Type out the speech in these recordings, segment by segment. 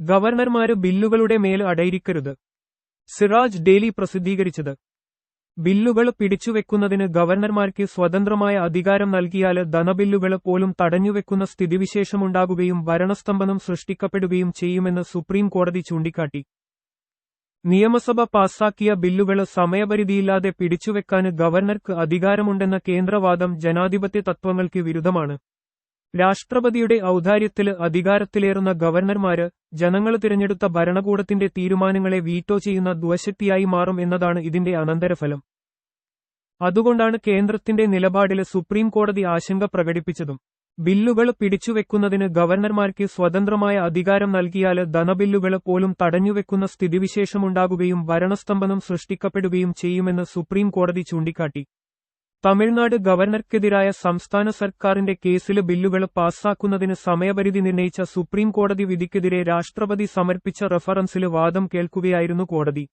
ഗവർണർമാര് ബില്ലുകളുടെ മേൽ അടയിരിക്കരുത്. സിറാജ് ഡെയിലി പ്രസിദ്ധീകരിച്ചത്. ബില്ലുകൾ പിടിച്ചുവെക്കുന്നതിന് ഗവർണർമാർക്ക് സ്വതന്ത്രമായ അധികാരം നൽകിയാൽ ധനബില്ലുകൾ പോലും തടഞ്ഞുവെക്കുന്ന സ്ഥിതിവിശേഷമുണ്ടാകുകയും ഭരണസ്തംഭനം സൃഷ്ടിക്കപ്പെടുകയും ചെയ്യുമെന്ന് സുപ്രീം കോടതി ചൂണ്ടിക്കാട്ടി. നിയമസഭ പാസാക്കിയ ബില്ലുകൾ സമയപരിധിയില്ലാതെ പിടിച്ചുവെക്കാൻ ഗവർണർക്ക് അധികാരമുണ്ടെന്ന കേന്ദ്രവാദം ജനാധിപത്യ തത്വങ്ങൾക്ക് വിരുദ്ധമാണ്. രാഷ്ട്രപതിയുടെ ഔദാര്യത്തിൽ അധികാരത്തിലേറുന്ന ഗവർണർമാര് ജനങ്ങൾ തിരഞ്ഞെടുത്ത ഭരണകൂടത്തിന്റെ തീരുമാനങ്ങളെ വീറ്റോ ചെയ്യുന്ന ദ്വശക്തിയായി മാറും എന്നതാണ് ഇതിന്റെ അനന്തരഫലം. അതുകൊണ്ടാണ് കേന്ദ്രത്തിന്റെ നിലപാടിൽ സുപ്രീം കോടതി ആശങ്ക പ്രകടിപ്പിച്ചതും. ബില്ലുകൾ പിടിച്ചുവെക്കുന്നതിന് ഗവർണർമാർക്ക് സ്വതന്ത്രമായ അധികാരം നൽകിയാൽ ധനബില്ലുകൾ പോലും തടഞ്ഞുവെക്കുന്ന സ്ഥിതിവിശേഷമുണ്ടാകുകയും ഭരണസ്തംഭനം സൃഷ്ടിക്കപ്പെടുകയും ചെയ്യുമെന്ന് സുപ്രീം കോടതി ചൂണ്ടിക്കാട്ടി. തമിഴ്നാട് ഗവർണർക്കെതിരായ സംസ്ഥാന സർക്കാരിന്റെ കേസിലെ ബില്ലുകൾ പാസാക്കുന്നതിന് സമയപരിധി നിർണയിച്ച സുപ്രീം കോടതി വിധിക്കെതിരെ രാഷ്ട്രപതി സമർപ്പിച്ച റഫറൻസിൽ വാദം കേൾക്കുകയായിരുന്നു കോടതി.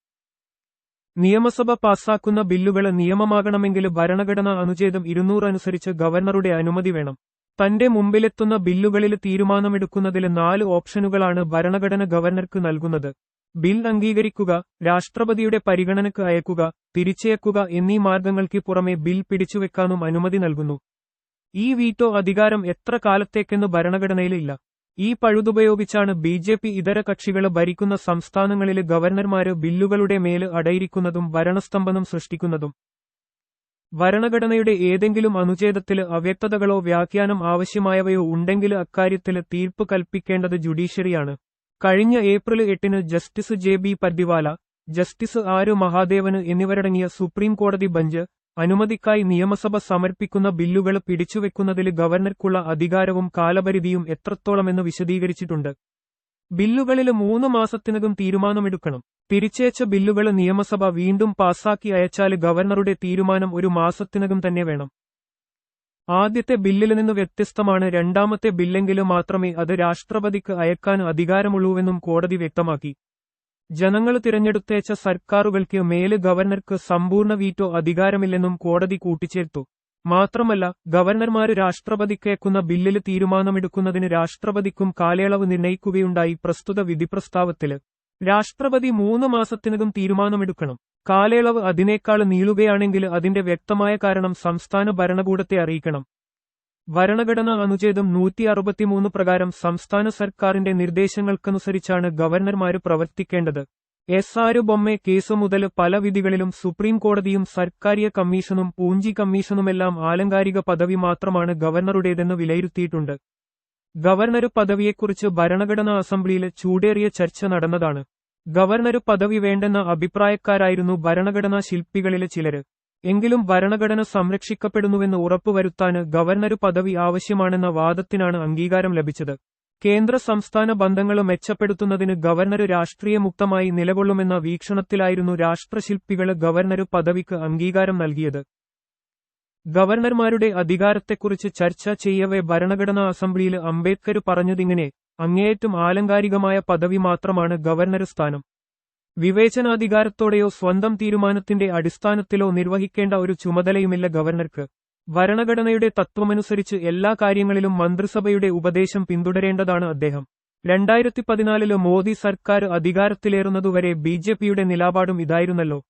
നിയമസഭ പാസാക്കുന്ന ബില്ലുകൾ നിയമമാകണമെങ്കിൽ ഭരണഘടനാ അനുച്ഛേദം ഇരുന്നൂറ് അനുസരിച്ച് ഗവർണറുടെ അനുമതി വേണം. തന്റെ മുമ്പിലെത്തുന്ന ബില്ലുകളിൽ തീരുമാനമെടുക്കുന്നതിൽ നാല് ഓപ്ഷനുകളാണ് ഭരണഘടന ഗവർണർക്ക് നൽകുന്നത്. ബിൽ അംഗീകരിക്കുക രാഷ്ട്രപതിയുടെ പരിഗണനയ്ക്ക് അയക്കുക തിരിച്ചയക്കുക എന്നീ മാർഗങ്ങൾക്ക് പുറമെ ബിൽ പിടിച്ചുവെക്കാനും അനുമതി നൽകുന്നു. ഈ വീറ്റോ അധികാരം എത്ര കാലത്തേക്കെന്ന് ഭരണഘടനയിലില്ല. ഈ പഴുതുപയോഗിച്ചാണ് ബി ജെ പി ഇതര കക്ഷികൾ ഭരിക്കുന്ന സംസ്ഥാനങ്ങളിലെ ഗവർണർമാര് ബില്ലുകളുടെ മേൽ അടയിരിക്കുന്നതും ഭരണസ്തംഭനം സൃഷ്ടിക്കുന്നതും. ഭരണഘടനയുടെ ഏതെങ്കിലും അനുച്ഛേദത്തിൽ അവ്യക്തതകളോ വ്യാഖ്യാനം ആവശ്യമായവയോ ഉണ്ടെങ്കിൽ അക്കാര്യത്തിൽ തീർപ്പ് കൽപ്പിക്കേണ്ടത് ജുഡീഷ്യറിയാണ്. കഴിഞ്ഞ ഏപ്രിൽ എട്ടിന് justice J B Pardiwala justice R Mahadevan എന്നിവരടങ്ങിയ സുപ്രീം കോടതി ബഞ്ച് അനുമതിക്കായി നിയമസഭ സമർപ്പിക്കുന്ന ബില്ലുകൾ പിടിച്ചുവെക്കുന്നതിൽ ഗവർണർക്കുള്ള അധികാരവും കാലപരിധിയും എത്രത്തോളമെന്ന് വിശദീകരിച്ചിട്ടുണ്ട്. ബില്ലുകളിൽ മൂന്ന് മാസത്തിനകം തീരുമാനമെടുക്കണം. തിരിച്ചയച്ച ബില്ലുകൾ നിയമസഭ വീണ്ടും പാസാക്കി അയച്ചാൽ ഗവർണറുടെ തീരുമാനം ഒരു മാസത്തിനകം തന്നെ വേണം. ആദ്യത്തെ ബില്ലിൽ നിന്ന് വ്യത്യസ്തമാണ് രണ്ടാമത്തെ ബില്ലെങ്കിലും മാത്രമേ അത് രാഷ്ട്രപതിക്ക് അയക്കാൻ അധികാരമുള്ളൂവെന്നും കോടതി വ്യക്തമാക്കി. ജനങ്ങൾ തിരഞ്ഞെടുത്തേച്ച സർക്കാരുകൾക്ക് മേൽ ഗവർണർക്ക് സമ്പൂർണ വീറ്റോ അധികാരമില്ലെന്നും കോടതി കൂട്ടിച്ചേർത്തു. മാത്രമല്ല ഗവർണർമാര് രാഷ്ട്രപതിക്കേക്കുന്ന ബില്ലിൽ തീരുമാനമെടുക്കുന്നതിന് രാഷ്ട്രപതിക്കും കാലയളവ് നിർണയിക്കുകയുണ്ടായി പ്രസ്തുത വിധിപ്രസ്താവത്തിൽ. രാഷ്ട്രപതി മൂന്ന് മാസത്തിനകം തീരുമാനമെടുക്കണം. കാലയളവ് അതിനേക്കാൾ നീളുകയാണെങ്കിൽ അതിന്റെ വ്യക്തമായ കാരണം സംസ്ഥാന ഭരണകൂടത്തെ അറിയിക്കണം. ഭരണഘടന അനുച്ഛേദം നൂറ്റി അറുപത്തിമൂന്ന് പ്രകാരം സംസ്ഥാന സർക്കാരിന്റെ നിർദ്ദേശങ്ങൾക്കനുസരിച്ചാണ് ഗവർണർമാർ പ്രവർത്തിക്കേണ്ടത്. എസ് ആര് ബൊമ്മെ കേസ് മുതൽ പല വിധികളിലും സുപ്രീം കോടതിയും സർക്കാരിയ കമ്മീഷനും പൂഞ്ചി കമ്മീഷനുമെല്ലാം ആലങ്കാരിക പദവി മാത്രമാണ് ഗവർണറുടേതെന്ന് വിലയിരുത്തിയിട്ടുണ്ട്. ഗവർണർ പദവിയെക്കുറിച്ച് ഭരണഘടനാ അസംബ്ലിയിൽ ചൂടേറിയ ചർച്ച നടന്നതാണ്. ഗവർണർ പദവി വേണ്ടെന്ന അഭിപ്രായക്കാരായിരുന്നു ഭരണഘടനാ ശില്പികളിലെ ചിലര്. എങ്കിലും ഭരണഘടന സംരക്ഷിക്കപ്പെടുന്നുവെന്ന് ഉറപ്പുവരുത്താന് ഗവർണർ പദവി ആവശ്യമാണെന്ന വാദത്തിനാണ് അംഗീകാരം ലഭിച്ചത്. കേന്ദ്ര സംസ്ഥാന ബന്ധങ്ങൾ മെച്ചപ്പെടുത്തുന്നതിന് ഗവർണറു രാഷ്ട്രീയമുക്തമായി നിലകൊള്ളുമെന്ന വീക്ഷണത്തിലായിരുന്നു രാഷ്ട്രശില്പികൾ ഗവർണർ പദവിക്ക് അംഗീകാരം നൽകിയത്. ഗവർണർമാരുടെ അധികാരത്തെക്കുറിച്ച് ചർച്ച ചെയ്യവേ ഭരണഘടനാ അസംബ്ലിയിൽ അംബേദ്കർ പറഞ്ഞതിങ്ങനെ അങ്ങേയറ്റം ആലങ്കാരികമായ പദവി മാത്രമാണ് ഗവർണർ സ്ഥാനം വിവേചനാധികാരത്തോടെയോ സ്വന്തം തീരുമാനത്തിന്റെ അടിസ്ഥാനത്തിലോ നിർവഹിക്കേണ്ട ഒരു ചുമതലയുമില്ല ഗവർണർക്ക്. ഭരണഘടനയുടെ തത്വമനുസരിച്ച് എല്ലാ കാര്യങ്ങളിലും മന്ത്രിസഭയുടെ ഉപദേശം പിന്തുടരേണ്ടതാണ് അദ്ദേഹം. രണ്ടായിരത്തി പതിനാലിൽ മോദി സർക്കാർ അധികാരത്തിലേറുന്നതുവരെ ബി ജെ പിയുടെ നിലപാടും ഇതായിരുന്നല്ലോ.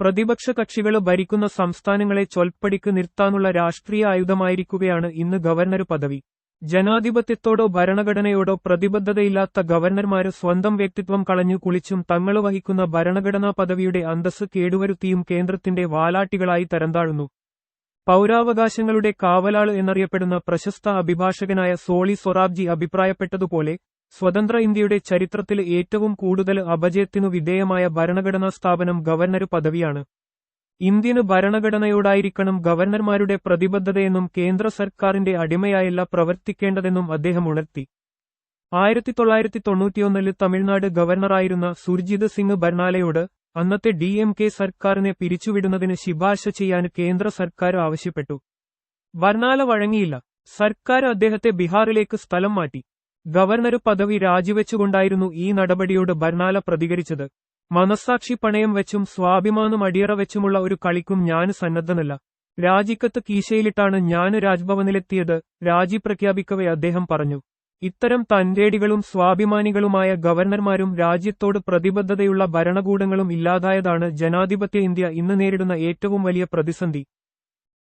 പ്രതിപക്ഷ കക്ഷികൾ ഭരിക്കുന്ന സംസ്ഥാനങ്ങളെ ചൊൽപ്പടിക്ക് നിർത്താനുള്ള രാഷ്ട്രീയ ആയുധമായിരിക്കുകയാണ് ഇന്ന് ഗവർണർ പദവി. ജനാധിപത്യത്തോടോ ഭരണഘടനയോടോ പ്രതിബദ്ധതയില്ലാത്ത ഗവർണർമാര് സ്വന്തം വ്യക്തിത്വം കളഞ്ഞു കുളിച്ചും തങ്ങൾ വഹിക്കുന്ന ഭരണഘടനാ പദവിയുടെ അന്തസ് കേടുവരുത്തിയും കേന്ദ്രത്തിന്റെ വാലാട്ടികളായി തരംതാഴുന്നു. പൗരാവകാശങ്ങളുടെ കാവലാൾ എന്നറിയപ്പെടുന്ന പ്രശസ്ത അഭിഭാഷകനായ സോളി സൊറാബ്ജി അഭിപ്രായപ്പെട്ടതുപോലെ സ്വതന്ത്ര ഇന്ത്യയുടെ ചരിത്രത്തിൽ ഏറ്റവും കൂടുതൽ അപജയത്തിനു വിധേയമായ ഭരണഘടനാ സ്ഥാപനം ഗവർണർ പദവിയാണ്. ഇന്ത്യന് ഭരണഘടനയോടായിരിക്കണം ഗവർണർമാരുടെ പ്രതിബദ്ധതയെന്നും കേന്ദ്ര സർക്കാരിന്റെ അടിമയായല്ല പ്രവർത്തിക്കേണ്ടതെന്നും അദ്ദേഹം ഉണർത്തി. ആയിരത്തി തൊള്ളായിരത്തി തൊണ്ണൂറ്റിയൊന്നിൽ തമിഴ്നാട് ഗവർണറായിരുന്ന സുർജിത് സിംഗ് ബർണാലയോട് അന്നത്തെ ഡി എം കെ സർക്കാരിനെ പിരിച്ചുവിടുന്നതിന് ശിപാർശ ചെയ്യാൻ കേന്ദ്ര സർക്കാർ ആവശ്യപ്പെട്ടു. ബർണാല വഴങ്ങിയില്ല. സർക്കാർ അദ്ദേഹത്തെ ബീഹാറിലേക്ക് സ്ഥലം മാറ്റി. ഗവർണർ പദവി രാജിവെച്ചുകൊണ്ടായിരുന്നു ഈ നടപടിയോട് ബർണാല പ്രതികരിച്ചത്. മനസാക്ഷി പണയം വെച്ചും സ്വാഭിമാനം അടിയറ വെച്ചുമുള്ള ഒരു കളിക്കും ഞാൻ സന്നദ്ധനല്ല. രാജിക്കത്ത് കീശയിലിട്ടാണ് ഞാൻ രാജ്ഭവനിലെത്തിയത് രാജി പ്രഖ്യാപിക്കവേ അദ്ദേഹം പറഞ്ഞു. ഇത്തരം തന്റേടികളും സ്വാഭിമാനികളുമായ ഗവർണർമാരും രാജ്യത്തോട് പ്രതിബദ്ധതയുള്ള ഭരണകൂടങ്ങളും ഇല്ലാതായതാണ് ജനാധിപത്യ ഇന്ത്യ ഇന്ന് നേരിടുന്ന ഏറ്റവും വലിയ പ്രതിസന്ധി.